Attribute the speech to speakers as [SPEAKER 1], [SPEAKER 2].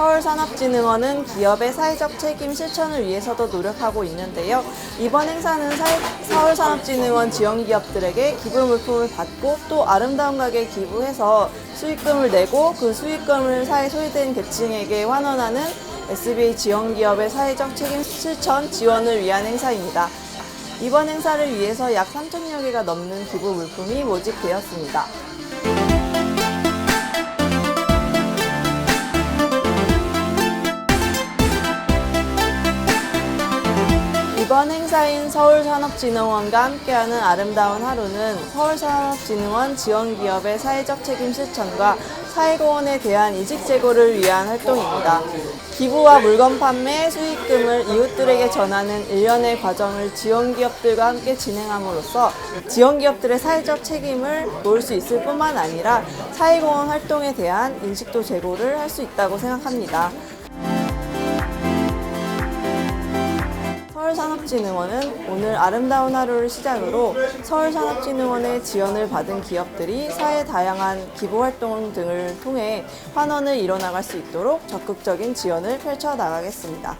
[SPEAKER 1] 서울산업진흥원은 기업의 사회적 책임 실천을 위해서도 노력하고 있는데요. 이번 행사는 서울산업진흥원 지원 기업들에게 기부 물품을 받고 또 아름다운 가게 기부해서 수익금을 내고 그 수익금을 사회 소외된 계층에게 환원하는 SBA 지원 기업의 사회적 책임 실천 지원을 위한 행사입니다. 이번 행사를 위해서 약 3천여 개가 넘는 기부 물품이 모집되었습니다. 이번 행사인 서울산업진흥원과 함께하는 아름다운 하루는 서울산업진흥원 지원기업의 사회적 책임 실천과 사회공헌에 대한 이직 제고를 위한 활동입니다. 기부와 물건 판매, 수익금을 이웃들에게 전하는 일련의 과정을 지원기업들과 함께 진행함으로써 지원기업들의 사회적 책임을 모을 수 있을 뿐만 아니라 사회공헌 활동에 대한 인식도 제고를 할 수 있다고 생각합니다. 서울산업진흥원은 오늘 아름다운 하루를 시작으로 서울산업진흥원의 지원을 받은 기업들이 사회 다양한 기부 활동 등을 통해 환원을 이뤄나갈 수 있도록 적극적인 지원을 펼쳐 나가겠습니다.